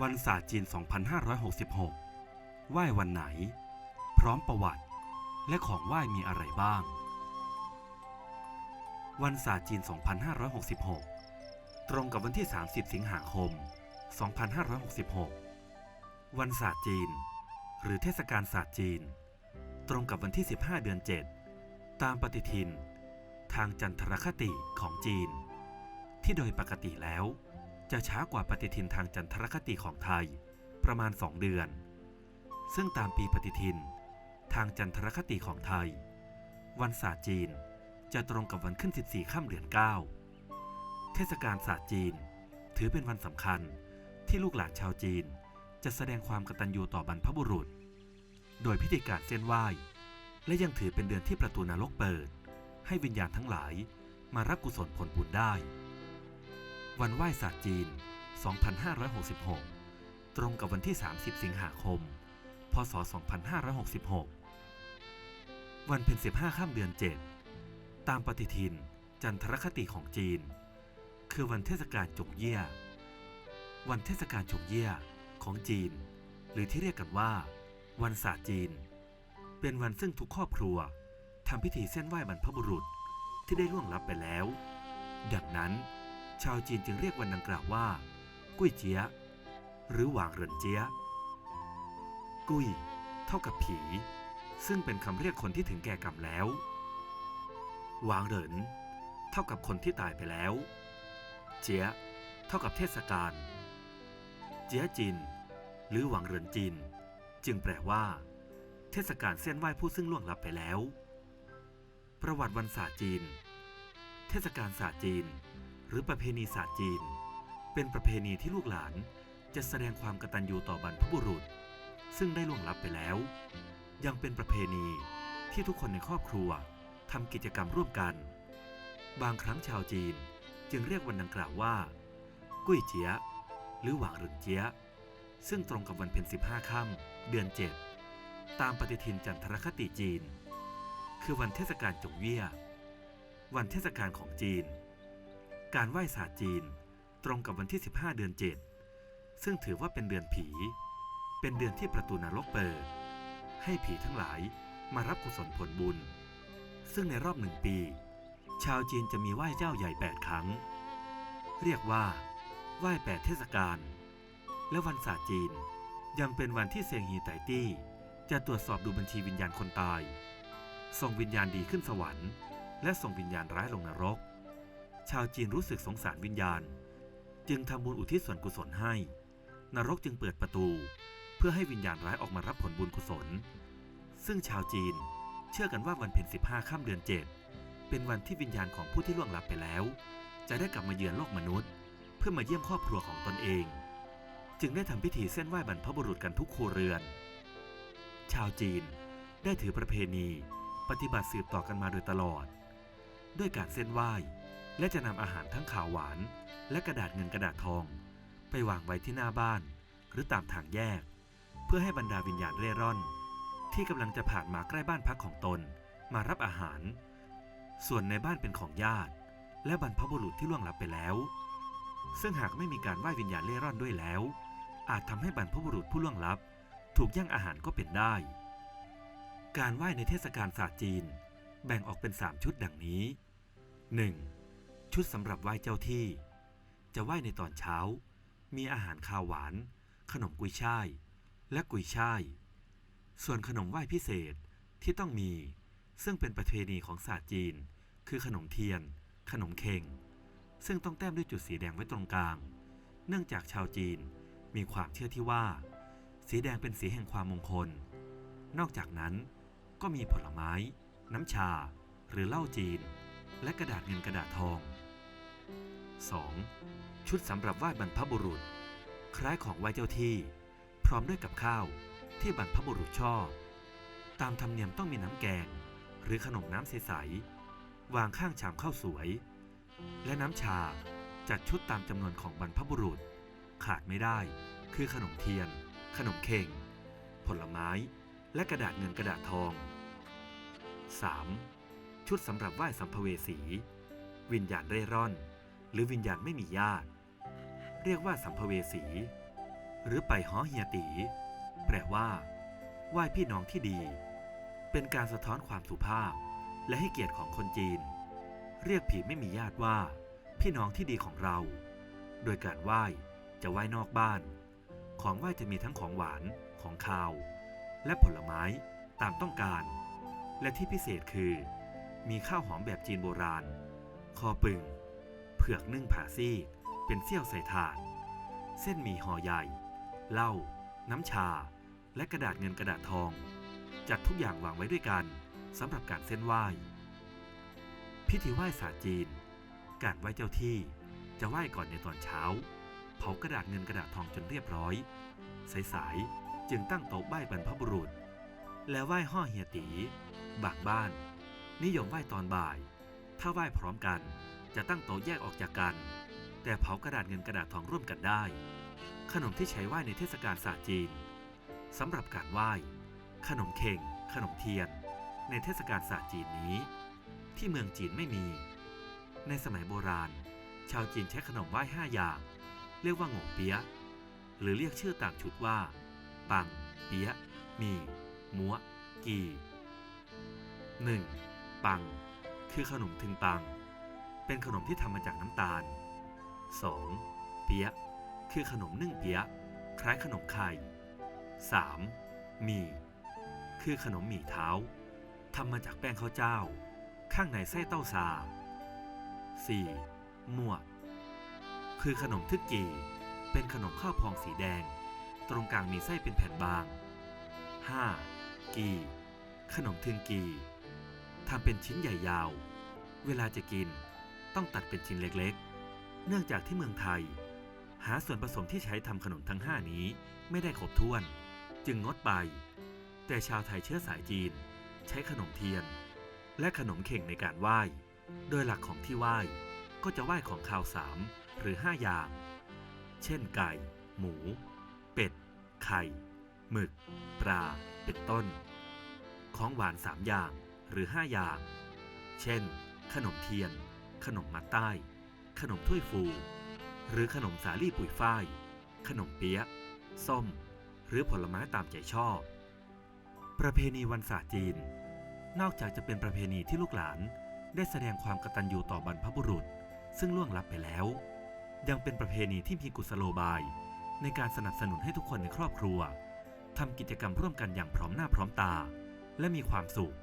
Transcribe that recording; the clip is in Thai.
วันศาสตร์จีน 2566 ไหว้วันไหน พร้อมประวัติ และของไหว้มีอะไรบ้าง วันศาสตร์จีน 2566 ตรงกับวันที่ 30 สิงหาคม 2566 วันศาสตร์จีน หรือเทศกาลศาสตร์จีน ตรงกับวันที่ 15 เดือน 7 ตามปฏิทิน ทางจันทรคติของจีน ที่โดยปกติแล้ว จะช้ากว่าปฏิทินทางจันทรคติของไทยประมาณ 2 เดือน ซึ่งตามปีปฏิทิน ทางจันทรคติของไทย วันศาสตร์จีนจะตรงกับวันขึ้น 14 ค่ำเดือน 9 เทศกาลศาสตร์จีน ถือเป็นวันสำคัญที่ลูกหลานชาวจีน จะแสดงความกตัญญูต่อบรรพบุรุษ โดยพิธีการเส้นไหว้ และยังถือเป็นเดือนที่ประตูนรกเปิด ให้วิญญาณทั้งหลายมารับกุศลผลบุญได้ วันไหว้ศาสตร์จีน 2566 ตรงกับวันที่ 30 สิงหาคม พศ 2566 วันเพ็ญ15ค่ำเดือน 7 ตามปฏิทิน จันทรคติของจีน คือวันเทศกาลจงเยี่ย วันเทศกาลจงเยี่ยของจีน หรือที่เรียกกันว่า วันศาสตร์จีน เป็นวันซึ่งทุกครอบครัวทำพิธีเส้นไหว้บรรพบุรุษที่ได้ล่วงลับไปแล้ว ดังนั้น ชาวจีนจึงเรียกวันดังกล่าวว่า กุ้ยเจียหรือหวางเหรินเจียกุ้ย เท่ากับผี ซึ่งเป็นคำเรียกคนที่ถึงแก่กรรมแล้ว หวางเหริน เท่ากับคนที่ตายไปแล้ว เจียเท่ากับเทศกาลเจียจิน หรือหวังเหรินจิน จึงแปลว่า เทศกาลเส้นไหว้ผู้ซึ่งล่วงลับไปแล้ว ประวัติวันศาสตร์จีน เทศกาลศาสตร์จีน หรือประเพณีศาสตร์จีน เป็นประเพณีที่ลูกหลานจะแสดงความกตัญญูต่อบรรพบุรุษ ซึ่งได้ล่วงลับไปแล้ว ยังเป็นประเพณีที่ทุกคนในครอบครัวทำกิจกรรมร่วมกัน บางครั้งชาวจีนจึงเรียกวันดังกล่าวว่า กุ้ยเจียหรือหวางเหรินเจียซึ่งตรงกับวันเพ็ญ15 ค่ำเดือน 7 ตามปฏิทินจันทรคติจีน คือวันเทศกาลจงเยี่ย วันเทศกาลของจีน การไหว้ศาสตร์จีนตรงกับวันที่ 15 เดือน 7 ซึ่งถือว่าเป็นเดือนผี เป็นเดือนที่ประตูนรกเปิด ให้ผีทั้งหลายมารับกุศลผลบุญ ซึ่งในรอบหนึ่งปี ชาวจีนจะมีไหว้เจ้าใหญ่ 8 ครั้ง เรียกว่า ไหว้แปดเทศกาล และวันศาสตร์จีนยังเป็นวันที่เซียงฮีไตตี้ จะตรวจสอบดูบัญชีวิญญาณคนตาย ส่งวิญญาณดีขึ้นสวรรค์ และส่งวิญญาณร้ายลงนรก ชาวจีนรู้สึกสงสารวิญญาณ จึงทำบุญอุทิศส่วนกุศลให้ นรกจึงเปิดประตู เพื่อให้วิญญาณร้ายออกมารับผลบุญกุศล ซึ่งชาวจีนเชื่อกันว่าวันเพ็ญ15ค่ำเดือน 7 เป็นวันที่วิญญาณของผู้ที่ล่วงลับไปแล้ว จะได้กลับมาเยือนโลกมนุษย์ เพื่อมาเยี่ยมครอบครัวของตนเอง จึงได้ทำพิธีเส้นไหว้บรรพบุรุษกันทุกครัวเรือน ชาวจีนได้ถือประเพณี ปฏิบัติสืบต่อกันมาโดยตลอด ด้วยการเส้นไหว้ และจะนำอาหารทั้งข่าวหวาน และกระดาษเงินกระดาษทอง ไปวางไว้ที่หน้าบ้าน หรือตามทางแยก เพื่อให้บรรดาวิญญาณเร่ร่อน ที่กำลังจะผ่านมาใกล้บ้านพักของตน มารับอาหาร ส่วนในบ้านเป็นของญาติ และบรรพบุรุษที่ล่วงลับไปแล้ว ซึ่งหากไม่มีการไหว้วิญญาณเร่ร่อนด้วยแล้ว อาจทำให้บรรพบุรุษผู้ล่วงลับ ถูกย่างอาหารก็เป็นได้ การไหว้ในเทศกาลศาสตร์จีน แบ่งออกเป็น 3 ชุดดังนี้ 1. ชุดสำหรับไหว้เจ้าที่ จะไหว้ในตอนเช้า มีอาหารคาวหวาน ขนมกุยช่าย และกุยช่าย ส่วนขนมไหว้พิเศษที่ต้องมี ซึ่งเป็นประเพณีของศาสตร์จีน คือขนมเทียน ขนมเค็ง ซึ่งต้องแต้มด้วยจุดสีแดงไว้ตรงกลาง เนื่องจากชาวจีนมีความเชื่อที่ว่า สีแดงเป็นสีแห่งความมงคล นอกจากนั้นก็มีผลไม้ น้ำชา หรือเหล้าจีน และกระดาษเงินกระดาษทอง 2. ชุดสำหรับไหว้บรรพบุรุษ คล้ายของไหว้เจ้าที่ พร้อมด้วยกับข้าวที่บรรพบุรุษชอบ ตามธรรมเนียมต้องมีน้ำแกง หรือขนมน้ำใสๆวางข้างชามข้าวสวย และน้ำชาจัดชุดตามจำนวนของบรรพบุรุษ ขาดไม่ได้ คือขนมเทียน ขนมเข่ง ผลไม้ และกระดาษเงินกระดาษทอง 3. ชุดสำหรับไหว้สัมภเวสี วิญญาณเร่ร่อน หรือวิญญาณไม่มีญาติ เรียกว่าสัมภเวสี หรือไปฮอเฮียตี แปลว่าไหว้พี่น้องที่ดี เป็นการสะท้อนความสุภาพ และให้เกียรติของคนจีน เรียกผีไม่มีญาติว่า พี่น้องที่ดีของเรา โดยการไหว้จะไหว้นอกบ้าน ของไหว้จะมีทั้งของหวานของคาว และผลไม้ตามต้องการ และที่พิเศษคือ มีข้าวหอมแบบจีนโบราณ คอปึง เผือกนึ่งผ่าซีก เป็นเสี้ยวใส่ถาด เส้นหมี่ห่อใหญ่ เหล้า น้ำชา และกระดาษเงินกระดาษทอง จัดทุกอย่างวางไว้ด้วยกันสำหรับการเส้นไหว้ พิธีไหว้ศาสตร์จีน การไหว้เจ้าที่ จะไหว้ก่อนในตอนเช้า เผากระดาษเงินกระดาษทองจนเรียบร้อย สายๆจึงตั้งโต๊ะไหว้บรรพบุรุษ และไหว้ห่อเฮียตีบางบ้าน นิยมไหว้ตอนบ่าย ถ้าไหว้พร้อมกัน จะตั้งโต๊ะแยกออกจากกัน แต่เผากระดาษเงินกระดาษทองร่วมกันได้ ขนมที่ใช้ไหว้ในเทศกาลศาสตร์จีนสำหรับการไหว้ ขนมเข่ง ขนมเทียน ในเทศกาลศาสตร์จีนนี้ ที่เมืองจีนไม่มี ในสมัยโบราณ ชาวจีนใช้ขนมไหว้ห้าอย่าง เรียกว่าโง่เปี๊ยะหรือเรียกชื่อต่างชุดว่า ปัง เปี๊ยะมีมัวกี 1. ปัง คือขนมทึงปัง เป็นขนมที่ทำมาจากน้ำตาล 2. เปี๊ยะ คือขนมนึ่งเปี๊ยะ คล้ายขนมไข่ 3. หมี่ คือขนมหมี่เท้าทำมาจากแป้งข้าวเจ้า ข้างในไส้เต้าซา 4. มั่วคือขนมทึกกีเป็นขนมข้าวพองสีแดง ตรงกลางมีไส้เป็นแผ่นบาง 5. กี ขนมทึงกีทำเป็นชิ้นใหญ่ยาว เวลาจะกิน ต้องตัดเป็นชิ้นเล็กๆ เนื่องจากที่เมืองไทย หาส่วนผสมที่ใช้ทำขนมทั้ง 5 นี้ไม่ได้ครบถ้วน จึงงดไป แต่ชาวไทยเชื้อสายจีน ใช้ขนมเทียน และขนมเข่งในการไหว้ โดยหลักของที่ไหว้ก็จะไหว้ของข้าวสามหรือ 5 อย่าง เช่นไก่ หมู เป็ด ไข่ หมึก ปลา เป็นต้น ของหวาน 3 อย่างหรือ 5 อย่าง เช่น ขนมเทียน ขนมมัดใต้ ขนมถ้วยฟู หรือขนมสาลี่ปุ๋ยฝ้าย ขนมเปี๊ยะ ส้ม หรือผลไม้ตามใจชอบ ประเพณีวันศาสตร์จีน นอกจากจะเป็นประเพณีที่ลูกหลานได้แสดงความกตัญญูต่อบรรพบุรุษ ซึ่งล่วงลับไปแล้ว ยังเป็นประเพณีที่มีกุศโลบาย ในการสนับสนุนให้ทุกคนในครอบครัวทำกิจกรรมร่วมกันอย่างพร้อมหน้าพร้อมตา และมีความสุข